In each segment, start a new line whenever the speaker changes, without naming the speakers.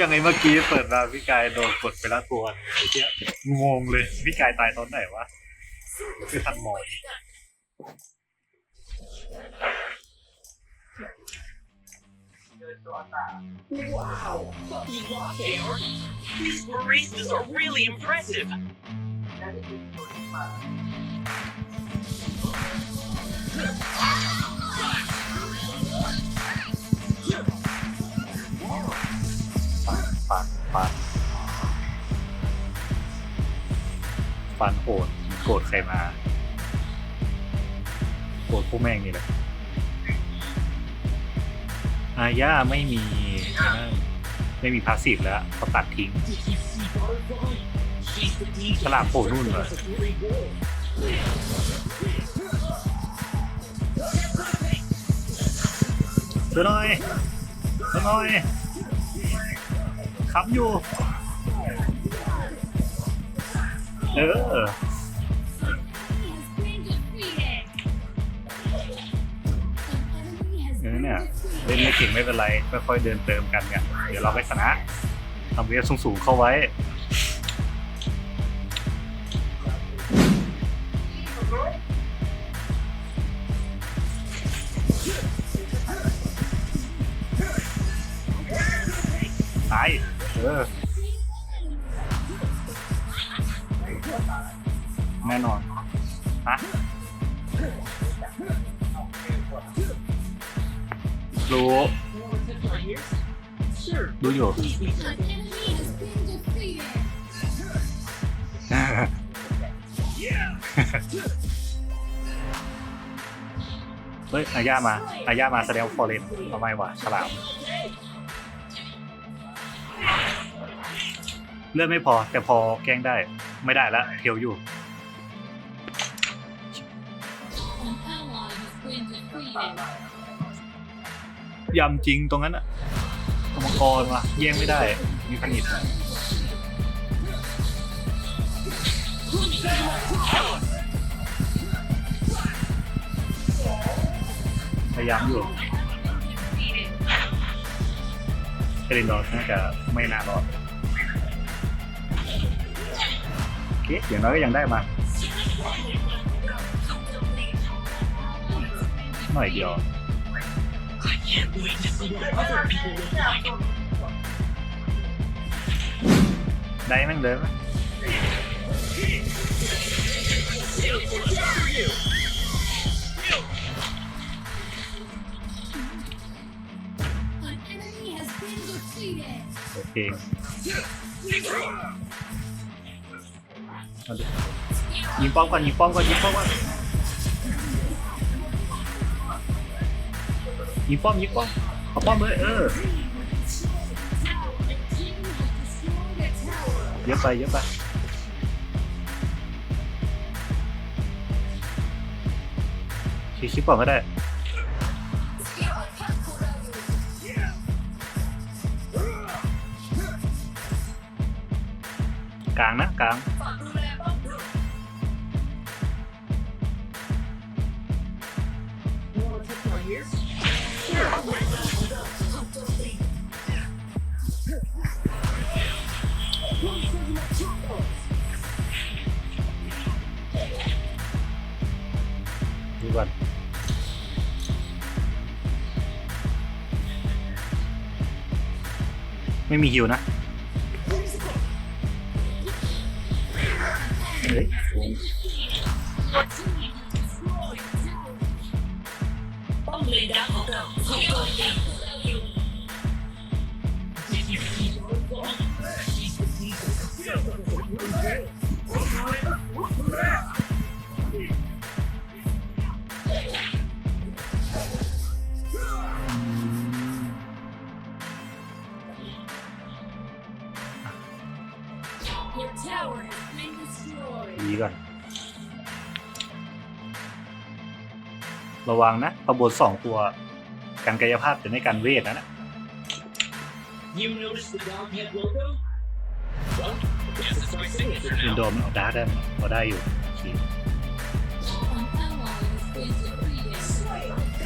ยังไงเมื่อกี้เปิดมาพี่กายโดนกดไปละตัวไอ้เหี้ยงงเลยพี่กายตายตอนไหนวะคือทันหมอง ฟันโหดโกรธใครมาโกรธพวกแม่งนี่แหละอาญาไม่มีไม่มีพาสซีฟแล้วเขาตัดทิ้ง
Did you see Butterfly? She's the DJ
ฉลามโผล่นู่นเหรอ
That's a great role.
เดี๋ยวหน่อยเดี๋ยวหน่อยขับอยู่ เออเอเนี่ยเล่นไม่เก่งไม่เป็นไรค่อยๆเดินเติมกันเนี่ยเดี๋ยวเราก็ชนะทำเวฟสูงๆเข้าไว้ตายเออ แน่นอนฮะรู้
Sure.
ดูอยู่เฮ้ยอาญามาอาญามาแสดงฟอร์เรนทำไมวะฉลามเลือดไม่พอแต่พอแกล้งได้ ไม่ได้และเทียวอยู่ ยำจริงตรงนั้นอะกรรมกรวะแย่งไม่ได้ มีพันิดพยายามอยู่เอรินดอร์น่าจะไม่น่ารอด เคอย่างน้อยก็ยังได้มา หน่อยเดียวได้แม่งเลยไหมโอเค เอาดิยิงป้อมก่อนยิงป้อมก่อนยิงป้อมก่อนยิงป้อมยิงป้อมเอาป้อมเลยเออเยอะไปเยอะไปชี้ชิปก่อนก็ได้ ดูก่อนไม่มีฮิวนะ เฮ้ย
ป้อมเลนดั ระ
วังนะขบวนสองตัวการกายภาพจะไม่การเวทนะนะ
You notice the Doghead logo? Well, guess it's my signature
อิน
now.
โดมันเอาดาร์ได้ไหมพอได้อยู่โอเค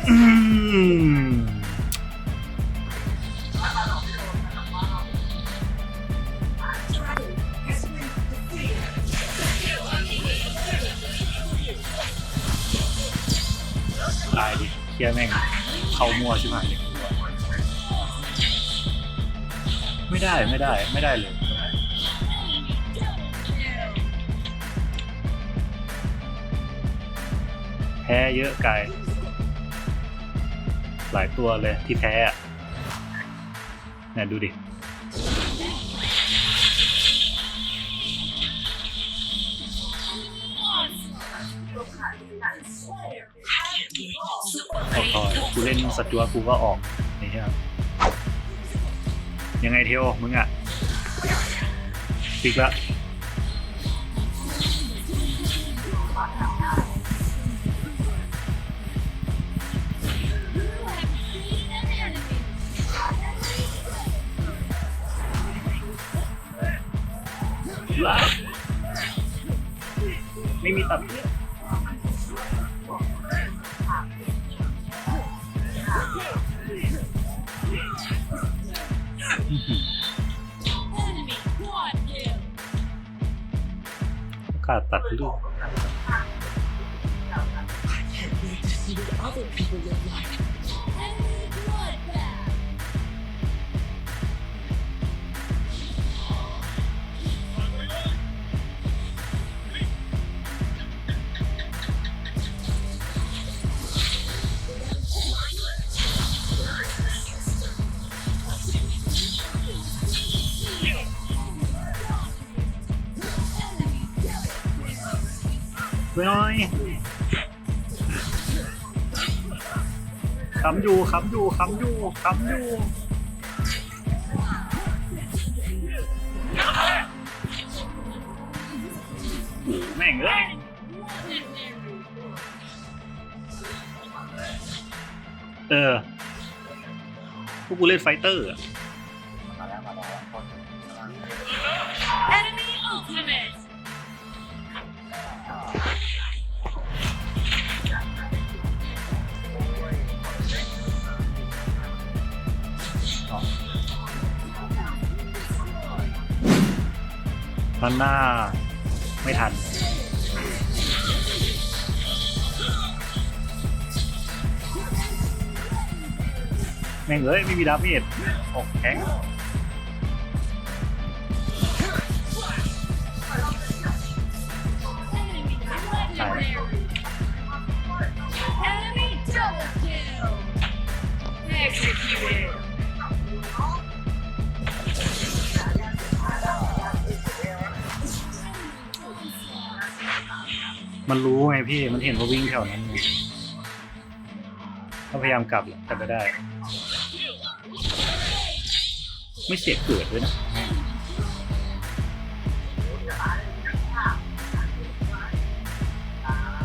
อืม เข้ามัวช่ไหมไม่ได้ไม่ได้ไม่ได้เลยแพ้เยอะไกลหลายตัวเลยที่แพ้อะเนี่ยดูดิ กูเล่นสจวตกูก็ออกนี่ใช่ไหมยังไงเทโอมึงอะปิกละไม่มีตัดเลือ ดขาดตัดเลือด
Can't wait to see what other people look like.
Vừa nói Khắm du, khắm du, khắm du, khắm du Mẹ ơi Ờ พวกกูเล่นไฟเตอร์อะ
Enemy ultimate!
มันหน้าไม่ทัน แม่งเอ้ย ไม่มีดาเมจออกแข็ง
ใช่อ็มมี่ดัเบิลเอ็กซ์คิว
มันรู้ไงพี่ มันเห็นว่าวิ่งแถวนั้นไงก็พยายามกลับแหละแต่ไม่ได้ ไม่เสียเกิดด้วยนะ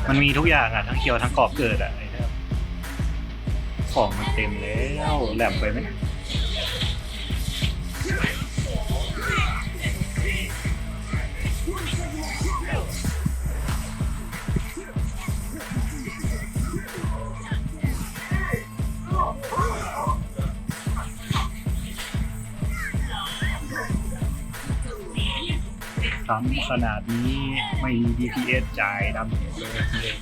มันมีทุกอย่างอะ ทั้งเคียวทั้งกรอบเกิดอะไอ้เนี่ยของมันเต็มแล้วแหลมไปไหม ทำขนาดนี้ไม่มี DPS จ่ายดำเลยเลย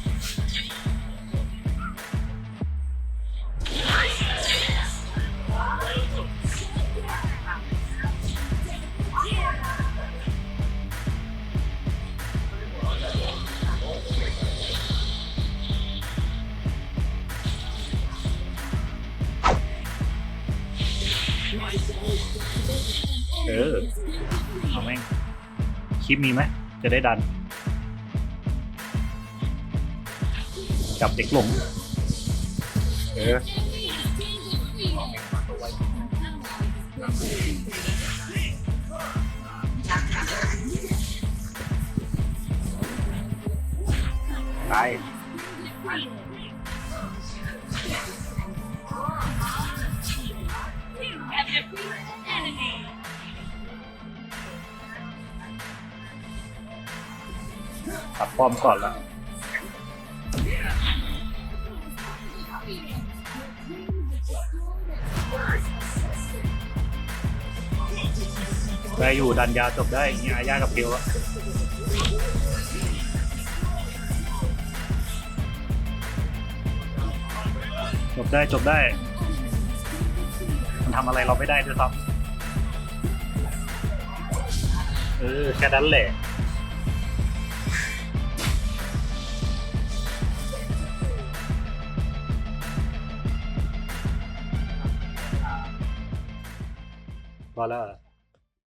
เออเอาแม่ง คลิปมีไหมจะได้ดัน จับเด็กหลงเออตา ป้อมก่อนละได้อยู่ดันยาวจบได้อย่างเงี้ยอาญากับเกลอะจบได้จบได้ มันทำอะไรเราไม่ได้ด้วยซ้ำเออแค่นั้นแหละ bala